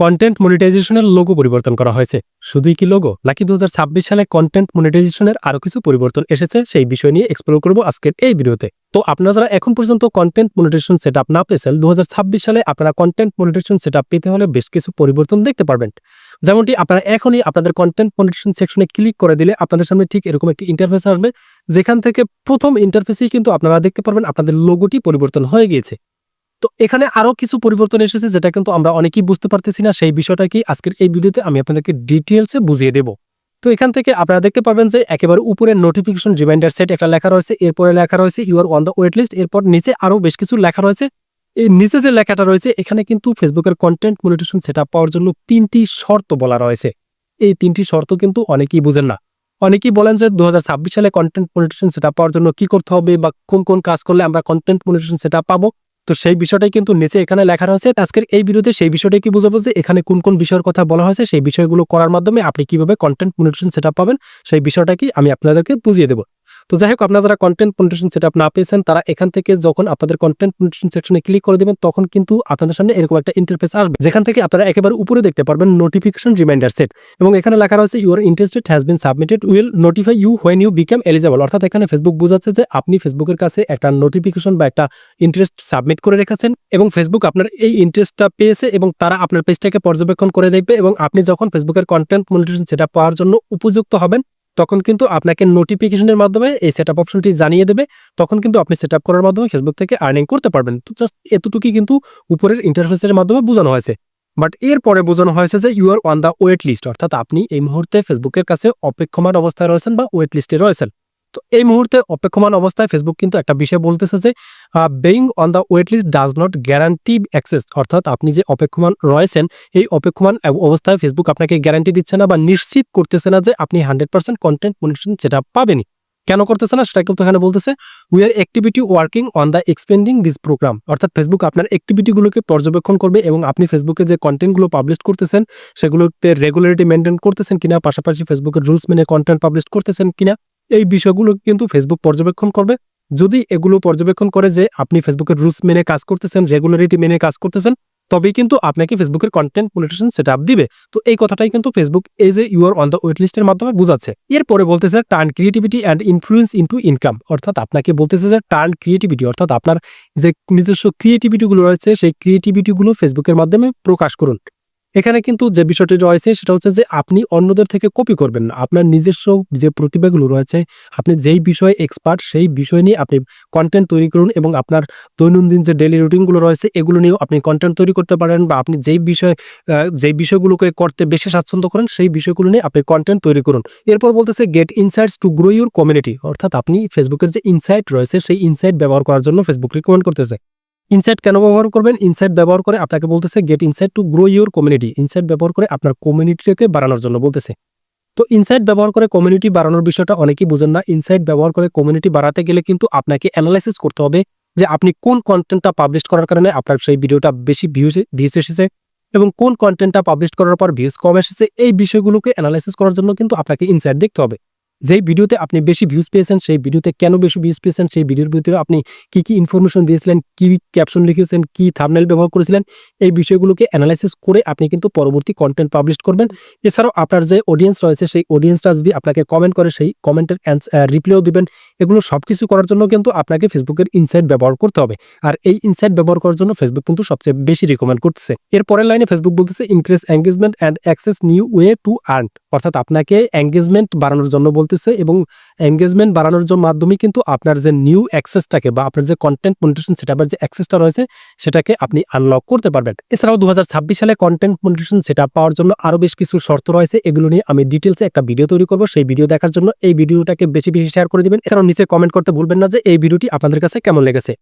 Content মনিটাইজেশনের logo পরিবর্তন করা হয়েছে। শুধুই কি লোগো নাকি দুহাজার ছাব্বিশ সালে কন্টেন্ট মনিটাইজেশনের আরও কিছু পরিবর্তন এসেছে? সেই বিষয় নিয়ে এক্সপ্লোর করব আজকের এই ভিডিওতে। তো আপনারা যারা এখন পর্যন্ত কন্টেন্ট মনিটাইজেশন সেট আপ না পেয়েছেন, দুহাজার ছাব্বিশ সালে আপনারা কন্টেন্ট মনিটাইজেশন সেট পেতে হলে বেশ কিছু পরিবর্তন দেখতে পারবেন। যেমনটি আপনারা এখনই আপনাদের কন্টেন্ট মনিটাইজেশন সেকশনে ক্লিক করে দিলে আপনাদের সামনে ঠিক এরকম একটি ইন্টারফেস আসবে। যেখান থেকে প্রথম ইন্টারফেসেই কিন্তু আপনারা দেখতে পারবেন আপনাদের লোগোটি পরিবর্তন হয়ে গিয়েছে। তো এখানে আরও কিছু পরিবর্তন এসেছে যেটা কিন্তু আমরা অনেকেই বুঝতে পারতেছি না। সেই বিষয়টা কি? আজকের এই ভিডিওতে আমি আপনাদেরকে ডিটেলসে বুঝিয়ে দেব। তো এখান থেকে আপনারা দেখতে পাবেন যে একেবারে উপরে নোটিফিকেশন রিমাইন্ডার সেট একটা লেখা রয়েছে। এরপরে লেখা রয়েছে you're on the wait list এরপর নিচে আরও বেশ কিছু লেখা রয়েছে। এই নিচে যে লেখাটা রয়েছে, এখানে কিন্তু ফেসবুকের কন্টেন্ট মনিটেশন সেট পাওয়ার জন্য তিনটি শর্ত বলা রয়েছে। এই তিনটি শর্ত কিন্তু অনেকেই বুঝেন না। অনেকেই বলেন যে দু হাজার ছাব্বিশ সালে কন্টেন্ট মনিটেশন সেট পাওয়ার জন্য কি করতে হবে বা কোন কোন কাজ করলে আমরা কন্টেন্ট মনিটেশন সেট পাবো। তো সেই বিষয়টাই কিন্তু নিচে এখানে লেখা রয়েছে। আজকের এই ভিডিওতে সেই বিষয়টাই কি বুঝাবো যে এখানে কোন কোন বিষয়ের কথা বলা হয়েছে, সেই বিষয়গুলো করার মাধ্যমে আপনি কীভাবে কন্টেন্ট মনিটেশন সেট পাবেন, সেই বিষয়টা কি আমি আপনাদেরকে বুঝিয়ে দেবো। তো যাই হোক, আপনারা যারা কন্টেন্ট মনিটেশন সেট না পেয়েছেন, তারা এখান থেকে যখন আপনাদের কন্টেন্ট মনিটেশন সেকশনে ক্লিক করে দেবেন, তখন কিন্তু আপনাদের সামনে এরকম একটা ইন্টারফেস আসবে। যেখান থেকে আপনারা একেবারে উপরে দেখতে পারবেন নোটিফিকেশন রিমাইন্ডার সেট এবং এখানে লেখা রয়েছে your interested has been submitted will notify you when you become eligible অর্থাৎ এখানে ফেসবুক বোঝাচ্ছে যে আপনি ফেসবুকের কাছে একটা নোটিফিকেশন বা একটা ইন্টারেস্ট সাবমিট করে রেখেছেন এবং ফেসবুক আপনার এই ইন্টারেস্টটা পেয়েছে এবং তারা আপনার পেজটাকে পর্যবেক্ষণ করে দেখবে এবং আপনি যখন ফেসবুকের কন্টেন্ট মনিটেশন সেটা পাওয়ার জন্য উপযুক্ত হবেন তখন কিন্তু আপনাকে নোটিফিকেশনের মাধ্যমে এই সেট অপশনটি জানিয়ে দেবে। তখন কিন্তু আপনি সেট করার মাধ্যমে ফেসবুক থেকে আর্নিং করতে পারবেন। তো জাস্ট এতটুকুই কিন্তু উপরের ইন্টারফেসের মাধ্যমে বোঝানো হয়েছে। বাট এরপরে বোঝানো হয়েছে যে you are on the wait list অর্থাৎ আপনি এই মুহূর্তে ফেসবুকের কাছে অপেক্ষমান অবস্থায় রয়েছেন বা ওয়েট লিস্টে রয়েছেন। তো এই মুহূর্তে অপেক্ষমান অবস্থায় ফেসবুক কিন্তু একটা বিষয় বলতেছে যে being on the wait list does not guarantee access অর্থাৎ আপনি যে অপেক্ষমান রয়েছেন, এই অপেক্ষমান অবস্থায় ফেসবুক আপনাকে গ্যারান্টি দিচ্ছে না বা নিশ্চিত করতেছে না যে আপনি হান্ড্রেড পার্সেন্ট কন্টেন্ট মনিটরিং যেটা পাবেনই। কেন করতেছে না? সেটা কিন্তু এখানে বলতেছে we are activity working on the expending this program অর্থাৎ ফেসবুক আপনার অ্যাক্টিভিটিগুলোকে পর্যবেক্ষণ করবে এবং আপনি ফেসবুকে যে কন্টেন্টগুলো পাবলিশ করতেছেন, সেগুলোতে রেগুলারিটি মেনটেন করতেছেন কিনা, পাশাপাশি ফেসবুকের রুলস মেনে কন্টেন্ট পাবলিশ করতেছেন কিনা এই বিষয়গুলো কিন্তু ফেসবুক পর্যবেক্ষণ করবে। যদি এগুলো পর্যবেক্ষণ করে যে আপনি ফেসবুকের রুলস মেনে কাজ করতেছেন রেগুলারিটি মেনে কাজ করতেছেন, তবেই কিন্তু আপনাকে ফেসবুকের কন্টেন্ট মনিটেশন সেট আপ দিবে। তো এই কথাটাই কিন্তু ফেসবুক এই যে you are on the wait লিস্টের মাধ্যমে বোঝাচ্ছে। এরপরে বলতেছে turn creativity and influence into income অর্থাৎ আপনাকে বলতেছে যে টার্ন ক্রিয়েটিভিটি অর্থাৎ আপনার যে নিজস্ব ক্রিয়েটিভিটিগুলো রয়েছে, সেই ক্রিয়েটিভিটিগুলো ফেসবুকের মাধ্যমে প্রকাশ করুন। এখানে কিন্তু যে বিষয়টি রয়েছে সেটা হচ্ছে যে আপনি অন্যদের থেকে কপি করবেন না। আপনার নিজস্ব যে প্রতিভাগুলো রয়েছে, আপনি যেই বিষয়ে এক্সপার্ট সেই বিষয় নিয়ে আপনি কন্টেন্ট তৈরি করুন এবং আপনার দৈনন্দিন যে ডেলি রুটিনগুলো রয়েছে এগুলো নিয়েও আপনি কন্টেন্ট তৈরি করতে পারেন বা আপনি যেই বিষয় যেই বিষয়গুলোকে করতে বেশি স্বাচ্ছন্দ্য করেন সেই বিষয়গুলো নিয়ে আপনি কন্টেন্ট তৈরি করুন। এরপর বলতেছে get insights to grow your community অর্থাৎ আপনি ফেসবুকের যে ইনসাইট রয়েছে সেই ইনসাইট ব্যবহার করার জন্য ফেসবুক রিকমেন্ড করতেছে। ইনসাইট কেন ব্যবহার করবেন? ইনসাইট ব্যবহার করে আপনাকে বলতেছে get insight to grow your community insight ব্যবহার করে আপনার কমিউনিটিকে বাড়ানোর জন্য বলতেছে। তো ইনসাইট ব্যবহার করে কমিউনিটি বাড়ানোর বিষয়টা অনেকেই বুঝেন না। ইনসাইট ব্যবহার করে কমিউনিটি বাড়াতে গেলে কিন্তু আপনাকে অ্যানালাইসিস করতে হবে যে আপনি কোন কন্টেন্টটা পাবলিশ করার কারণে আপনার সেই ভিডিওটা বেশি ভিউজ ভিউজ এসেছে এবং কোন কন্টেন্টটা পাবলিশ করার পর ভিউজ কম এসেছে। এই বিষয়গুলোকে অ্যানালাইসিস করার জন্য কিন্তু আপনাকে ইনসাইট দেখতে হবে। যেই ভিডিওতে আপনি বেশি ভিউজ পেয়েছেন, সেই ভিডিওতে কেন বেশি ভিউজ পেয়েছেন, সেই ভিডিওর ভিতরে আপনি কি কি ইনফরমেশন দিয়েছিলেন, কি ক্যাপশন লিখেছেন, কি থামনেল ব্যবহার করেছিলেন, এই বিষয়গুলোকে অ্যানালাইসিস করে আপনি কিন্তু পরবর্তী কন্টেন্ট পাবলিশ করবেন। এছাড়াও আপনার যে অডিয়েন্স রয়েছে, সেই অডিয়েন্সটা যদি আপনাকে কমেন্ট করে, সেই কমেন্টের রিপ্লাইও দিবেন। এগুলো সব কিছু করার জন্য কিন্তু আপনাকে ফেসবুকের ইনসাইট ব্যবহার করতে হবে। আর এই ইনসাইট ব্যবহার করার জন্য ফেসবুক কিন্তু সবচেয়ে বেশি রিকমেন্ড করতেছে। এর পরের লাইনে ফেসবুক বলতেছে increase engagement and access new way to earn অর্থাৎ আপনাকে এঙ্গেজমেন্ট বাড়ানোর জন্য বলতেছে এবং এঙ্গেজমেন্ট বাড়ানোর মাধ্যমে কিন্তু আপনার যে নিউ অ্যাক্সেসটাকে বা আপনার যে কন্টেন্ট মনিটেশন সেটআপের যে অ্যাক্সেসটা রয়েছে, সেটাকে আপনি আনলক করতে পারবেন। এছাড়াও দু হাজার ছাব্বিশ সালে কন্টেন্ট মনিটেশন সেটআপ পাওয়ার জন্য আরও বেশ কিছু শর্ত রয়েছে। এগুলো নিয়ে আমি ডিটেলসে একটা ভিডিও তৈরি করব। সেই ভিডিও দেখার জন্য এই ভিডিওটাকে বেশি বেশি শেয়ার করে দেবেন। এছাড়াও নিচে কমেন্ট করতে ভুলবেন না যে এই ভিডিওটি আপনাদের কাছে কেমন লেগেছে।